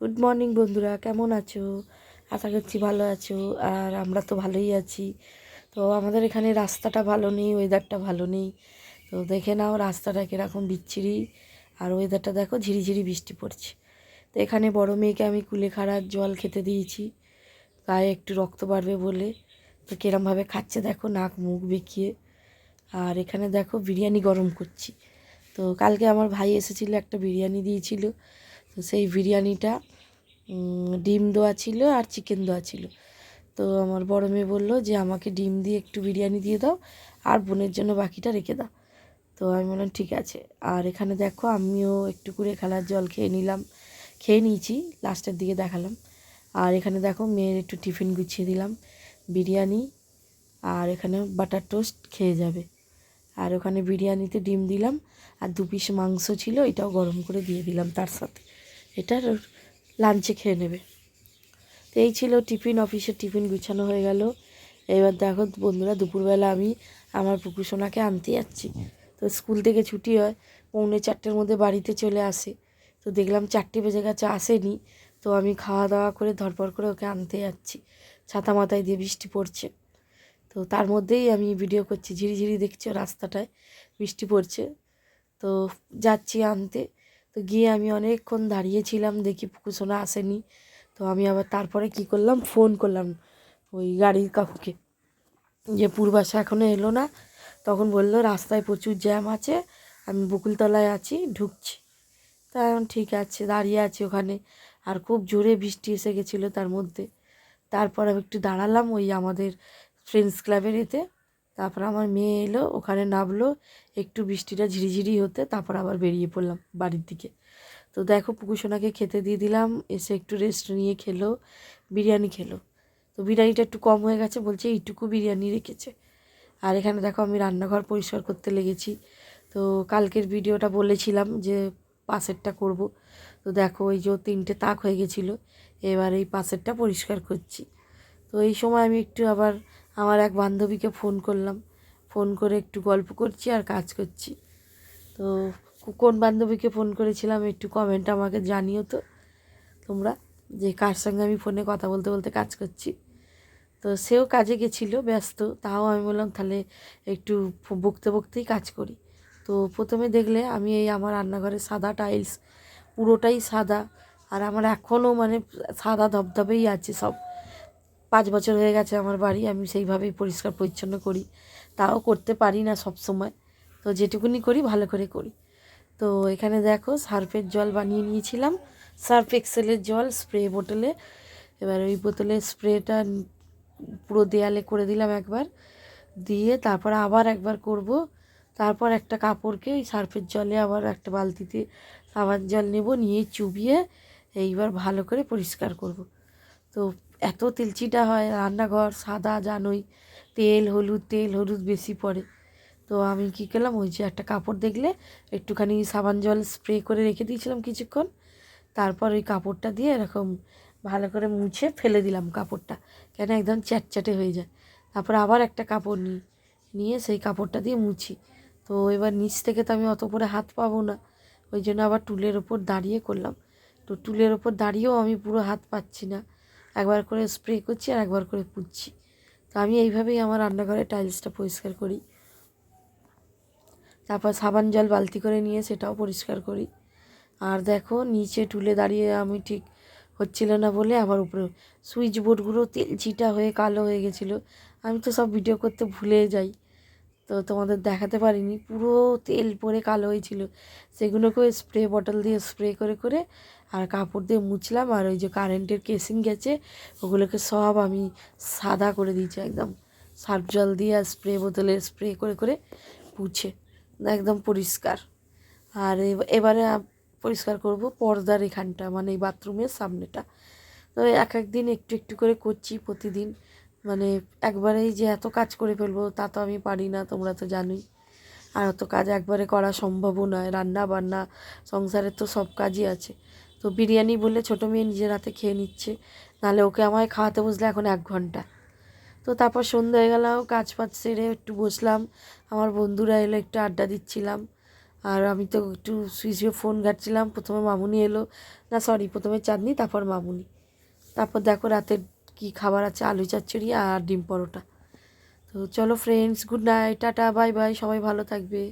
Good morning বন্ধুরা। কেমন আছো? আশা করছি ভালো আছো, আর আমরা তো ভালোই আছি। তো আমাদের এখানে রাস্তাটা ভালো নেই ওয়েদারটা ভালো নেই। তো দেখে নাও রাস্তাটা কীরকম বিচ্ছিরি। আর ওয়েদারটা দেখো, ঝিরিঝিরি বৃষ্টি পড়ছে। তো এখানে বড় মেয়েকে আমি কুলেখাড়ার জল খেতে দিয়েছি। গায়ে একটু রক্ত বাড়বে বলে। তো কিরমভাবে খাচ্ছে দেখো, নাক মুখ বেঁকিয়ে। আর এখানে দেখো বিরিয়ানি গরম করছি। তো কালকে আমার ভাই এসেছিল একটা বিরিয়ানি দিয়েছিল। তো সেই বিরিয়ানিটা ডিম দেওয়া ছিল আর চিকেন দেওয়া ছিল। তো আমার বড় মেয়ে বলল যে, আমাকে ডিম দিয়ে একটু বিরিয়ানি দিয়ে দাও আর বোনের জন্য বাকিটা রেখে দাও। তো আমি বললাম, ঠিক আছে। আর এখানে দেখো আমিও একটু করে খেলার জল খেয়ে নিলাম, খেয়ে নিয়েছি লাস্টের দিকে দেখালাম। আর এখানে দেখো মেয়ের একটু টিফিন গুছিয়ে দিলাম, বিরিয়ানি আর এখানে বাটার টোস্ট খেয়ে যাবে। আর ওখানে বিরিয়ানিতে ডিম দিলাম, আর দু পিস মাংস ছিল, এটাও গরম করে দিয়ে দিলাম তার সাথে। এটা লাঞ্চে খেয়ে নেবে। তো এই ছিল টিফিন, অফিসের টিফিন গুছানো হয়ে গেল। এবার দেখো বন্ধুরা, দুপুরবেলা আমি আমার পুকুসোনাকে আনতে যাচ্ছি। তো স্কুল থেকে ছুটি হয়, পৌনে চারটের মধ্যে বাড়িতে চলে আসে। তো দেখলাম চারটে বেজে গেছে, আসেনি। তো আমি খাওয়া দাওয়া করে ধরপর করে ওকে আনতে যাচ্ছি। ছাতা মাথায় দিয়ে বৃষ্টি পড়ছে। তো তার মধ্যেই আমি ভিডিও করছি, ঝিরিঝিরি দেখছ রাস্তাটায় বৃষ্টি পড়ছে। তো যাচ্ছি আনতে। তো গিয়ে আমি অনেকক্ষণ দাঁড়িয়েছিলাম দেখি পুকুসোনা আসেনি। তো আমি আবার তারপরে কি করলাম? ফোন করলাম ওই গাড়ির কাকুকে। যে পূর্বাশা এখনও এলো না, তখন বলল, রাস্তায় প্রচুর জ্যাম আছে, আমি বকুলতলায় আছি, ঢুকছি। তা এখন ঠিক আছে, দাঁড়িয়ে আছি ওখানে। আর খুব জোরে বৃষ্টি এসে গেছিল তার মধ্যে। তারপর আমি একটু দাঁড়ালাম ওই আমাদের ফ্রেন্ডস ক্লাবের এতে। তারপর আমার মেয়ে এলো, ওখানে নামলো, একটু বৃষ্টিটা ঝিরিঝিরি হতে তারপর আবার বেরিয়ে পড়লাম বাড়ির দিকে। তো দেখো পুকুসোনাকে খেতে দিয়ে দিলাম, এসে একটু রেস্ট নিয়ে খেলো, বিরিয়ানি খেলো। তো বিরিয়ানিটা একটু কম হয়ে গেছে, বলছে এইটুকু বিরিয়ানি রেখেছে। আর এখানে দেখো আমি রান্নাঘর পরিষ্কার করতে লেগেছি। তো কালকের ভিডিওটা বলেছিলাম যে পাশেরটা করব। তো দেখো ওই যে তিনটে তাক হয়ে গেছিল, এবার এই পাশেরটা পরিষ্কার করছি। তো এই সময় আমি একটু আবার আমার এক বান্ধবীকে ফোন করলাম। ফোন করে একটু গল্প করছি আর কাজ করছি। তো কোন বান্ধবীকে ফোন করেছিলাম একটু কমেন্ট আমাকে জানিও তো তোমরা যে কার সঙ্গে আমি ফোনে কথা বলতে বলতে কাজ করছি। তো সেও কাজে গেছিল, ব্যস্ত। তাও আমি বললাম, তাহলে একটু বকতে বকতেই কাজ করি। তো প্রথমে দেখলে আমি এই আমার রান্নাঘরে সাদা টাইলস পুরোটাই সাদা। আর আমার এখনও মানে সাদা ধবধবেই আছে সব। পাঁচ বছর হয়ে গেছে আমার বাড়ি, আমি সেইভাবেই পরিষ্কার পরিচ্ছন্ন করি। তাও করতে পারি না সব সময় তো যেটুকুনি করি, ভালো করে করি। তো এখানে দেখো, সার্ফের জল বানিয়ে নিয়েছিলাম। সার্ফ এক্সেলের জল স্প্রে বোতলে। এবার ওই বোতলে স্প্রেটা পুরো দেয়ালে করে দিলাম একবার। দিয়ে তারপর আবার একবার করব। তারপর একটা কাপড়কে ওই সার্ফের জলে আবার একটা বালতিতে সাবান জল নেব, নিয়ে চুবিয়ে এইবার ভালো করে পরিষ্কার করব। তো এত তেলচিটা হয় রান্নাঘর, সাদা জানোই, তেল, হলুদ তেল, হলুদ বেশি পড়ে। তো আমি কী করলাম, ওই যে একটা কাপড় দেখলে একটুখানি সাবান জল স্প্রে করে রেখে দিয়েছিলাম কিছুক্ষণ। তারপর ওই কাপড়টা দিয়ে এরকম ভালো করে মুছে ফেলে দিলাম কাপড়টা, কেন একদম চ্যাটচ্যাটে হয়ে যায়। তারপর আবার একটা কাপড় নিই, নিয়ে সেই কাপড়টা দিয়ে মুছি। তো এবার নিচ থেকে তো আমি অত করে হাত পাবো না, ওই জন্য আবার টুলের ওপর দাঁড়িয়ে করলাম। তো টুলের ওপর দাঁড়িয়েও আমি পুরো হাত পাচ্ছি না। একবার করে স্প্রে করছি আর একবার করে পুঁচ্ছি তো আমি এইভাবেই আমার রান্নাঘরে টাইলসটা পরিষ্কার করি। তারপর সাবান জল বালতি করে নিয়ে সেটাও পরিষ্কার করি। আর দেখো নিচে টুলে দাঁড়িয়ে আমি ঠিক হচ্ছিল না বলে আমার উপরে সুইচ বোর্ডগুলো তেল ছিটা হয়ে কালো হয়ে গেছিল। আমি তো সব ভিডিও করতে ভুলে যাই। তো তোমাদের দেখাতে পারিনি। পুরো তেল পরে কালো হয়েছিল। সেগুলোকেও স্প্রে বটল দিয়ে স্প্রে করে করে আর কাপড় দিয়ে মুছলাম। আর ওই যে কারেন্টের কেসিং গেছে, ওগুলোকে সব আমি সাদা করে দিয়েছি একদম। সার্ফ জল দিয়ে আর স্প্রে বোতলে স্প্রে করে করে পুছে। একদম পরিষ্কার। আর এব- এবারে পরিষ্কার করব পর্দার এখানটা মানে এই বাথরুমের সামনেটা। তো এক এক দিন একটু একটু করে করছি প্রতিদিন। মানে একবারেই যে এত কাজ করে ফেলব, তা তো আমি পারি না, তোমরা তো জানোই। আর অত কাজ একবারে করা সম্ভবও নয়, রান্না বান্না, সংসারের তো সব কাজই আছে। তো বিরিয়ানি বলে ছোটো মেয়ে নিজের হাতে খেয়ে নিচ্ছে, নাহলে ওকে আমায় খাওয়াতে বসলে এখন এক ঘণ্টা। তো তারপর সন্ধ্যা হয়ে গেল, কাজ ফাজ সেরে একটু বসলাম, আমার বন্ধুরা এলো একটু আড্ডা দিচ্ছিলাম। আর আমি তো একটু সুইচে ফোন ঘাটছিলাম, প্রথমে মামুনি এলো, না সরি, প্রথমে চাঁদনি, তারপর মামুনি। তারপর দেখো রাতের কি খাবার আছে? আলু চচ্চড়ি আর ডিম পরোটা। তো চলো friends good night tata bye bye সবাই ভালো থাকবে।